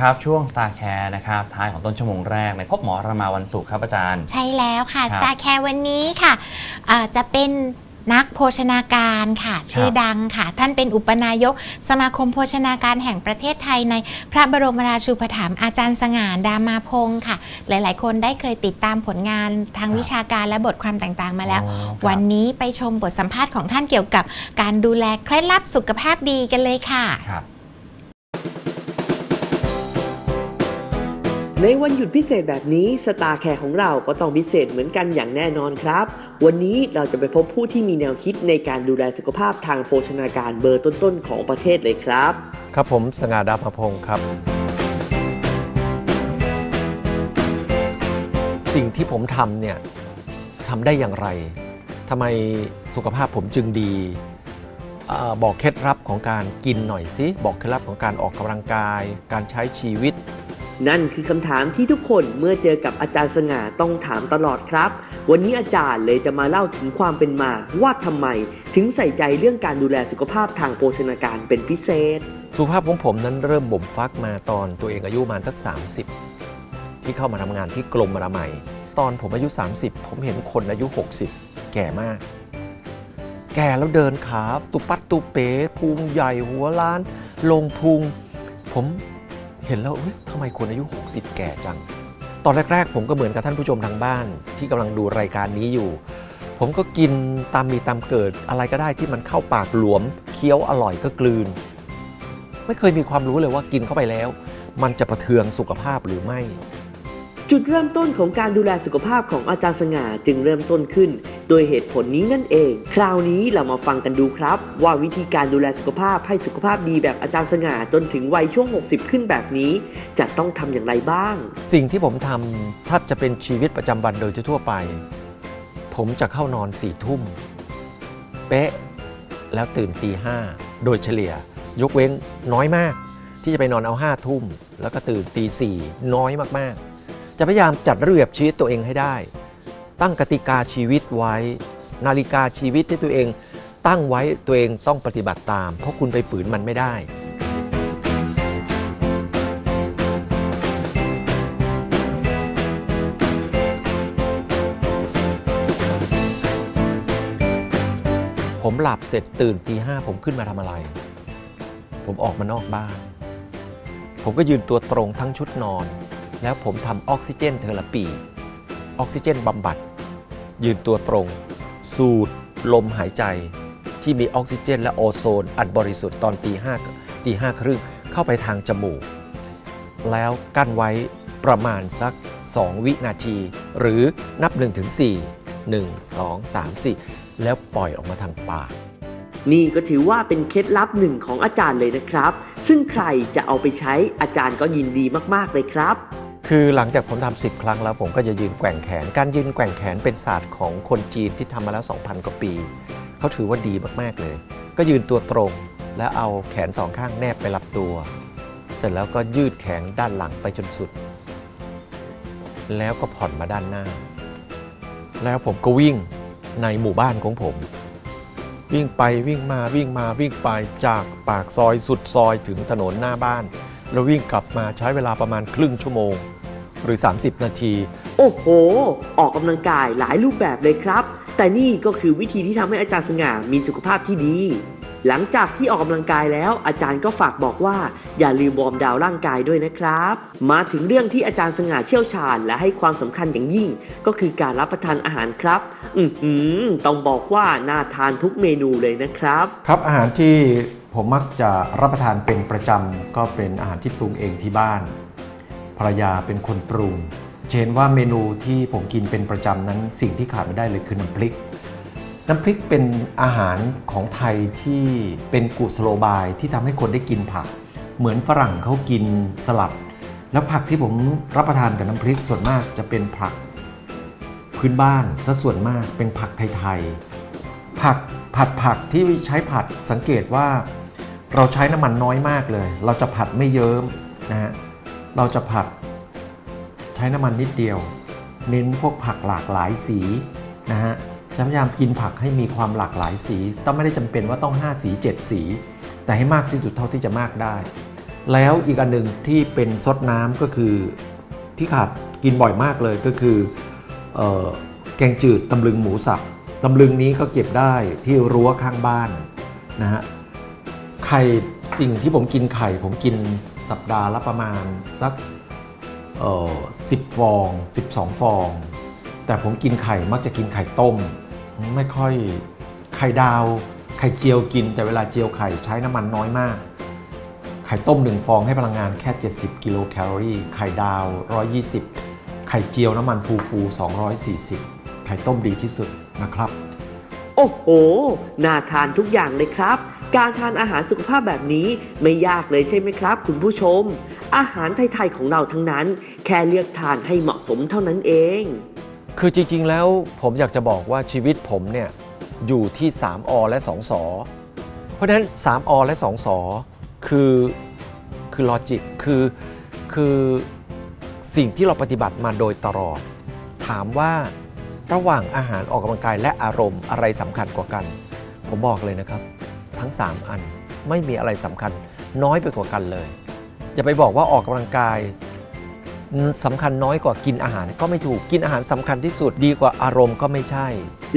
ครับ ช่วง Star Care นะครับท้ายของต้นชั่วโมงแรกในพบหมอระมาวันศุกร์ครับอาจารย์ ใช่แล้วค่ะ ครับ Star Care วันนี้ค่ะเอ่อจะเป็นนักโภชนาการค่ะ ชื่อดังค่ะ ท่านเป็นอุปนายกสมาคมโภชนาการแห่งประเทศไทยในพระบรมราชูปถัมภ์อาจารย์สง่าดามาพงศ์ค่ะ หลาย ๆ คนได้เคยติดตามผลงานทางครับวิชาการและบทความต่างๆ มาแล้ว อ๋อครับ วันนี้ไปชมบทสัมภาษณ์ของท่านเกี่ยวกับ การดูแลเคล็ดลับสุขภาพดีกันเลยค่ะ ครับ ในวันหยุดพิเศษแบบนี้สตาร์แคร์ของเราก็ต้องพิเศษเหมือนกันอย่างแน่นอนครับ วันนี้เราจะไปพบผู้ที่มีแนวคิดในการดูแลสุขภาพทางโภชนาการเบอร์ต้นๆของประเทศเลยครับ ครับผมสง่าดาภพงศ์ครับ สิ่งที่ผมทำเนี่ยทำได้อย่างไรทำไมสุขภาพผมจึงดีอบอกเคล็ดลับของการกินหน่อยสิบอกเคล็ดลับของการออกกำลังกาย การใช้ชีวิต นั่นคือคำถามที่ทุกคนเมื่อเจอกับอาจารย์สง่าต้องถามตลอดครับ วันนี้อาจารย์เลยจะมาเล่าถึงความเป็นมาว่าทำไม ถึงใส่ใจเรื่องการดูแลสุขภาพทางโภชนาการเป็นพิเศษ สุขภาพของผมนั้นเริ่มบ่มฟักมาตอนตัวเองอายุประมาณสัก 30 ที่เข้ามาทำงานที่กรมอนามัย ตอนผมอายุ 30 ผมเห็นคนอายุ 60 แก่มาก แก่แล้วเดินขาตุปัดตุเป๋พุงใหญ่หัวล้าน ลงพุงผม เห็นแล้วเฮ้ยทำไมคนอายุ 60 แก่จัง ตอนแรก ๆ ผมก็เหมือนกับท่านผู้ชมทางบ้าน ที่กำลังดูรายการนี้อยู่ ผมก็กินตามมีตามเกิดอะไรก็ได้ที่มันเข้าปากหลวม เคี้ยวอร่อยก็กลืน ไม่เคยมีความรู้เลยว่ากินเข้าไปแล้ว มันจะประเทืองสุขภาพหรือไม่ จุดเริ่มต้นของการดูแลสุขภาพของอาจารย์สง่าจึงเริ่มต้นขึ้น โดยเหตุผลนี้นั่นเอง คราวนี้เรามาฟังกันดูครับ ว่าวิธีการดูแลสุขภาพให้สุขภาพดีแบบอาจารย์สง่าจนถึงวัยช่วง 60 ขึ้นแบบนี้ จะต้องทำอย่างไรบ้าง สิ่งที่ผมทำถ้าจะเป็นชีวิตประจำวันโดยทั่วไป ผมจะเข้านอนสี่ทุ่มเป๊ะแล้วตื่นตีห้าโดยเฉลี่ย ยกเว้นน้อยมาก ที่จะไปนอนเอาห้าทุ่ม แล้วก็ตื่นตีสี่น้อยมากๆ จะพยายามจัดระเบียบชีวิตตัวเองให้ได้ ตั้งกติกาชีวิตไว้ นาฬิกาชีวิตที่ตัวเอง ตั้งไว้ตัวเองต้องปฏิบัติตาม เพราะคุณไปฝืนมันไม่ได้ผมหลับเสร็จตื่นตีห้าผมขึ้นมาทำอะไร ผมออกมานอกบ้าน ผมก็ยืนตัวตรงทั้งชุดนอน แล้วผมทำออกซิเจนเทอราปี ออกซิเจนบำบัด ยืนตัวตรง สูดลมหายใจ ที่มีออกซิเจนและโอโซน อันบริสุทธิ์ตอนตีห้าตีห้าครึ่งเข้าไปทางจมูก แล้วกั้นไว้ประมาณสัก 2 วินาที หรือนับ1ถึง4 1 2 3 4 แล้วปล่อยออกมาทางปากนี่ก็ถือว่าเป็นเคล็ดลับหนึ่งของอาจารย์เลยนะครับ ซึ่งใครจะเอาไปใช้อาจารย์ก็ยินดีมาก ๆ เลยครับ คือหลังจากผมทำสิบครั้งแล้วผมก็จะยืนแกว่งแขน การยืนแกว่งแขนเป็นศาสตร์ของคนจีนที่ทำมาแล้ว 2,000 กว่าปี เขาถือว่าดีมาก ๆ เลย ก็ยืนตัวตรง แล้วเอาแขนสองข้างแนบไปรับตัว เสร็จแล้วก็ยืดแขนด้านหลังไปจนสุด แล้วก็ผ่อนมาด้านหน้า แล้วผมก็วิ่งในหมู่บ้านของผม วิ่งไปวิ่งมาวิ่งมาวิ่งไปจากปากซอยสุดซอยถึงถนนหน้าบ้าน แล้ววิ่งกลับมาใช้เวลาประมาณครึ่งชั่วโมง หรือ 30 นาที โอ้โห ออกกำลังกายหลายรูปแบบเลยครับ แต่นี่ก็คือวิธีที่ทำให้อาจารย์สง่ามีสุขภาพที่ดี หลังจากที่ออกกำลังกายแล้ว อาจารย์ก็ฝากบอกว่า อย่าลืมวอร์มดาวน์ร่างกายด้วยนะครับ มาถึงเรื่องที่อาจารย์สง่าเชี่ยวชาญ และให้ความสำคัญอย่างยิ่ง ก็คือการรับประทานอาหารครับ อือหือต้องบอกว่าน่าทานทุกเมนูเลยนะครับ ครับอาหารที่ผมมักจะรับประทานเป็นประจำก็เป็นอาหารที่ปรุงเองที่บ้าน ภรรยาเป็นคนปรุงเช่นว่าเมนูที่ผมกินเป็นประจำนั้นสิ่งที่ขาดไม่ได้เลยคือน้ำพริก น้ำพริกเป็นอาหารของไทยที่เป็นกุศโลบายที่ทำให้คนได้กินผัก เหมือนฝรั่งเขากินสลัด แล้วผักที่ผมรับประทานกับน้ำพริกส่วนมากจะเป็นผัก พื้นบ้านซะส่วนมากเป็นผักไทยๆผักผัดผักที่ใช้ผัดสังเกตว่า เราใช้น้ำมันน้อยมากเลย เราจะผัดไม่เยิ้มนะฮะ เราจะผัดใช้น้ำมันนิดเดียว เน้นพวกผักหลากหลายสีนะฮะจะพยายามกินผักให้มีความหลากหลายสี ต้องไม่ได้จำเป็นว่าต้อง 5 สี 7 สี แต่ให้มากที่สุดเท่าที่จะมากได้ แล้วอีกอันหนึ่งที่เป็นซดน้ำก็คือที่ขาดกินบ่อยมากเลยก็คือออแกงจืดตำลึงหมูสับตำลึงนี้ก็เก็บได้ที่รั้วข้างบ้านนะฮะไข่ สิ่งที่ผมกินไข่ ผมกินสัปดาห์ละประมาณสักเอ่อสิบฟอง 12 ฟอง แต่ผมกินไข่มักจะกินไข่ต้ม ไม่ค่อยไข่ดาว ไข่เจียวกิน แต่เวลาเจียวไข่ใช้น้ำมันน้อยมาก ไข่ต้ม1ฟองให้พลังงานแค่ 70 กิโลแคลอรี่ ไข่ดาว 120 ไข่เจียวน้ำมันฟูฟู 240 ไข่ต้มดีที่สุดนะครับ โอ้โห น่าทานทุกอย่างเลยครับ การทานอาหารสุขภาพแบบนี้ไม่ยากเลยใช่ไหมครับ คุณผู้ชม อาหารไทย ๆ ของเราทั้งนั้น แค่เลือกทานให้เหมาะสมเท่านั้นเอง คือจริง ๆ แล้วผมอยากจะบอกว่าชีวิตผมเนี่ยอยู่ที่ 3 อ และ 2 สอ เพราะฉะนั้น 3 อ และ 2 สอ คือคือลอจิกคือคือสิ่งที่เราปฏิบัติมาโดยตลอด ถามว่า ระหว่างอาหารออกกำลังกายและอารมณ์อะไรสำคัญกว่ากัน ผมบอกเลยนะครับ ทั้ง 3 อันไม่มีอะไรสำคัญน้อยไปกว่ากันเลย อย่าไปบอกว่าออกกำลังกายสำคัญน้อยกว่ากินอาหาร ก็ไม่ถูกกินอาหารสำคัญที่สุดดีกว่าอารมณ์ก็ไม่ใช่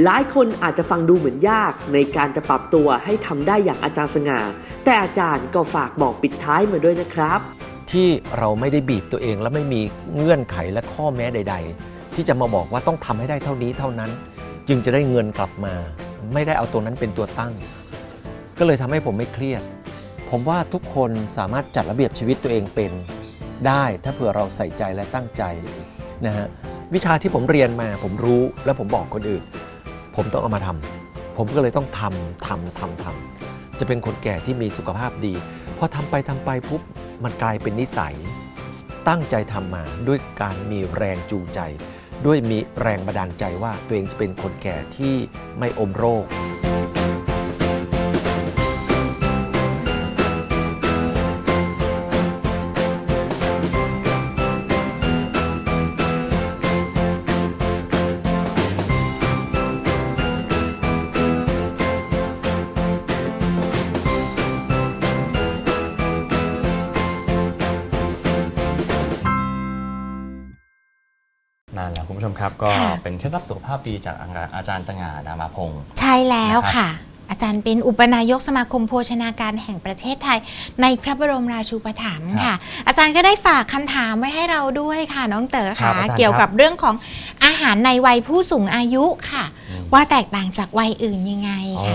หลายคนอาจจะฟังดูเหมือนยากในการจะปรับตัวให้ทำได้อย่างอาจารย์สง่า แต่อาจารย์ก็ฝากบอกปิดท้ายมาด้วยนะครับ ที่เราไม่ได้บีบตัวเองและไม่มีเงื่อนไขและข้อแม้ใด ๆ ที่จะมาบอกว่าต้องทำให้ได้เท่านี้เท่านั้น จึงจะได้เงินกลับมา ไม่ได้เอาตัวนั้นเป็นตัวตั้ง ก็เลยทำให้ผมไม่เครียด ผมว่าทุกคนสามารถจัดระเบียบชีวิตตัวเองเป็นได้ถ้าเผื่อเราใส่ใจและตั้งใจนะฮะวิชาที่ผมเรียนมาผมรู้และผมบอกคนอื่น ผมต้องเอามาทำผมก็เลยต้องทำทำทำทำจะเป็นคนแก่ที่มีสุขภาพดีพอทำไปทำไปปุ๊บมันกลายเป็นนิสัย ตั้งใจทำมาด้วยการมีแรงจูงใจ ด้วยมีแรงบันดาลใจว่าตัวเองจะเป็นคนแก่ที่ไม่อมโรค นั่นแหละคุณผู้ชมครับก็ค่ะ เป็นเคล็ดลับสุขภาพดีจากอาจารย์สง่าดามาพงศ์ ใช่แล้วนะครับค่ะ อาจารย์เป็นอุปนายกสมาคมโภชนาการแห่งประเทศไทย ในพระบรมราชูปถัมภ์ค่ะ อาจารย์ก็ได้ฝากคำถามไว้ให้เราด้วยค่ะ น้องเต๋อครัค่ะ บอาจารย์เกี่ยวกับเรื่องของอาหารในวัยผู้สูงอายุค่ะอืม ว่าแตกต่างจากวัยอื่นยังไงอ๋อ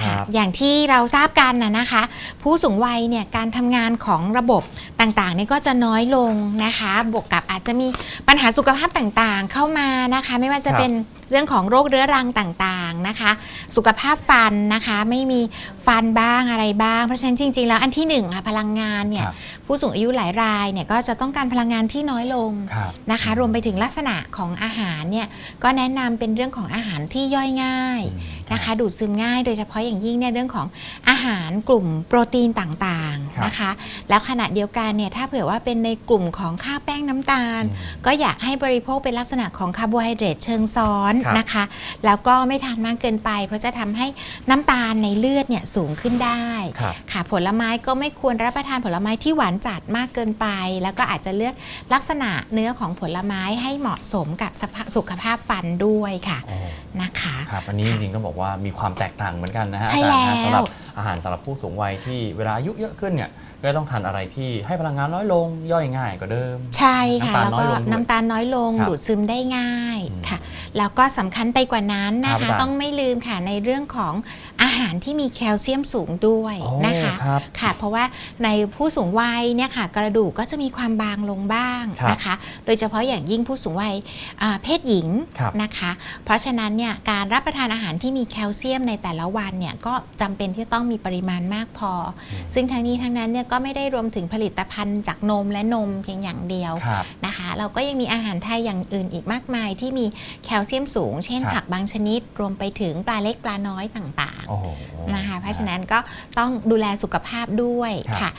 ค่ะครับ อย่างที่เราทราบกันนะนะคะ ผู้สูงวัยเนี่ยการทำงานของระบบต่างๆเนี่ยก็จะน้อยลงนะคะ บวกกับอาจจะมีปัญหาสุขภาพต่างๆ เข้ามานะคะ ไม่ว่าจะครับ เป็น เรื่องของโรคเรื้อรังต่างๆนะคะ สุขภาพฟันนะคะ ไม่มีฟันบ้างอะไรบ้าง เพราะฉะนั้นจริง ๆ แล้วอันที่หนึ่งค่ะพลังงานเนี่ยครับผู้สูงอายุหลายรายเนี่ยก็จะต้องการพลังงานที่น้อยลงครับนะคะ รวมไปถึงลักษณะของอาหารเนี่ยก็แนะนำเป็นเรื่องของอาหารที่ย่อยง่าย อืม นะคะดูดซึมง่ายโดยเฉพาะอย่างยิ่งเนี่ยเรื่องของอาหารกลุ่มโปรตีนต่างครับ ๆนะคะ แล้วขณะเดียวกันเนี่ยถ้าเผื่อว่าเป็นในกลุ่มของข้าวแป้งน้ำตาลอืมก็อยากให้บริโภคเป็นลักษณะของคาร์โบไฮเดรตเชิงซ้อนครับนะคะ แล้วก็ไม่ทานมากเกินไป เพราะจะทำให้น้ำตาลในเลือดเนี่ยสูงขึ้นได้ ครับ ค่ะผลไม้ก็ไม่ควรรับประทานผลไม้ที่หวานจัดมากเกินไป แล้วก็อาจจะเลือกลักษณะเนื้อของผลไม้ให้เหมาะสมกับสภาพสุขภาพฟันด้วยค่ะอ๋อนะคะ ครับ อันนี้จค่ะริงๆต้องบอกว่ามีความแตกต่างเหมือนกันนะฮะใช่อาจารย์ฮะแล้วสำหรับ อาหารสำหรับผู้สูงวัยที่เวลาอายุเยอะขึ้นเนี่ยก็ต้องทานอะไรที่ให้พลังงานน้อยลงย่อยง่ายกว่าเดิม ใช่ค่ะน้ำตาลแล้วน้อยก็ลงด้วยน้ำตาลน้อยลงครับดูดซึมได้ง่ายอืมค่ะ แล้วก็สำคัญไปกว่านั้นนะครัคะบอาจารย์ต้องไม่ลืมค่ะในเรื่องของอาหารที่มีแคลเซียมสูงด้วยโอ้นะคะครับค่ะ เพราะว่าในผู้สูงวัยเนี่ยค่ะกระดูกก็จะมีความบางลงบ้างครับนะคะ โดยเฉพาะอย่างยิ่งผู้สูงวัยอ่าเพศหญิงครับนะคะ เพราะฉะนั้นเนี่ยการรับประทานอาหารที่มีแคลเซียมในแต่ละวันเนี่ยก็จำเป็นที่จะต้องมีปริมาณมากพออมซึ่งทั้งนี้ทั้งนั้นเนี่ยก็ไม่ได้รวมถึงผลิตภัณฑ์จากนมและนมเพียงอย่างเดียวครับนะคะ เราก็ยังมีอาหารไทยอย่างอื่นอีกมากมาย ที่มีแคลเซียมสูง เช่นครับผักบางชนิด รวมไปถึงปลาเล็กปลาน้อยต่างโอ้โหๆนะคะเพราะฉะนั้นก็ต้องดูแลสุขภาพด้วยครับค่ะ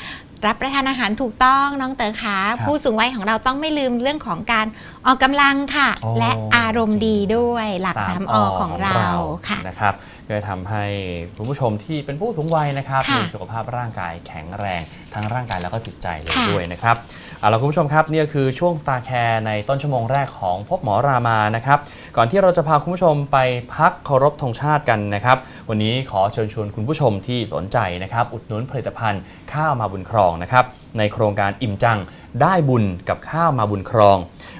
รับประทานอาหารถูกต้องน้องเต๋อขาครับผู้สูงวัยของเราต้องไม่ลืมเรื่องของการออกกำลังค่ะอ๋อและอารมณ์ดีด้วยหลัก3อของเราค่ะนะครับก็จะทำให้คุณผู้ชมที่เป็นผู้สูงวัยนะครับค่ะมีสุขภาพร่างกายแข็งแรงทั้งร่างกายแล้วก็จิตใจเลยค่ะด้วยนะครับ เอาละคุณผู้ชมครับนี่คือช่วงตาแคร์ในต้นชั่วโมงแรกของพบหมอรามานะครับก่อนที่เราจะพาคุณผู้ชมไปพักเคารพธงชาติกันนะครับวันนี้ขอเชิญชวนคุณผู้ชมที่สนใจนะครับอุดหนุนผลิตภัณฑ์ข้าวมาบุญครองนะครับในโครงการอิ่มจังได้บุญกับข้าวมาบุญครอง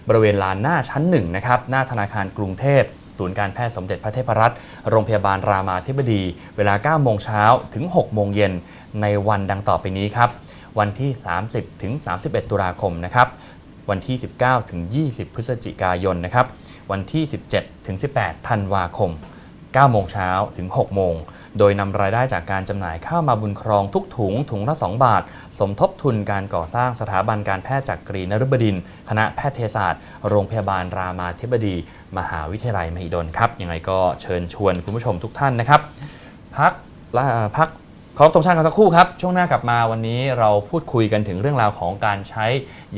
บริเวณลานหน้าชั้นหนึ่งนะครับหน้าธนาคารกรุงเทพศูนย์การแพทย์สมเด็จพระเทพรัตน์โรงพยาบาลรามาธิบดี เวลา 9 โมงเช้าถึง 6 โมงเย็นในวันดังต่อไปนี้ครับ วันที่ 30 ถึง 31 ตุลาคมนะครับวันที่ 19 ถึง 20 พฤศจิกายนนะครับวันที่ 17 ถึง 18 ธันวาคม 9 โมงเช้าถึง 6 โมง โดยนำรายได้จากการจำหน่ายข้าวมาบุญครองทุกถุงถุงละ 2 บาท สมทบทุนการก่อสร้างสถาบันการแพทย์จากกรีนฤบดิน คณะแพทยศาสตร์ โรงพยาบาลรามาธิบดี มหาวิทยาลัยมหิดลครับ ยังไงก็เชิญชวนคุณผู้ชมทุกท่านนะครับ พักละพัก เคารพตรงชาติกันสักครู่ครับ ช่วงหน้ากลับมาวันนี้เราพูดคุยกันถึงเรื่องราวของการใช้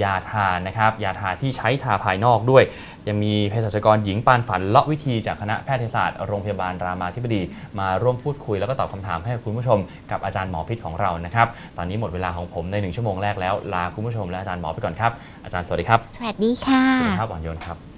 ยาทานะครับ ยาทาที่ใช้ทาภายนอกด้วย จะมีเภสัชกรหญิงปานฝันเลาะวิธีจากคณะแพทยศาสตร์โรงพยาบาลรามาธิบดี มาร่วมพูดคุยแล้วก็ตอบคำถามให้คุณผู้ชม กับอาจารย์หมอพิษของเรานะครับ ตอนนี้หมดเวลาของผมในหนึ่งชั่วโมงแรกแล้วลาคุณผู้ชมและอาจารย์หมอไปก่อนครับ อาจารย์สวัสดีครับ สวัสดีค่ะสุขภาพอ่อนโยนครับ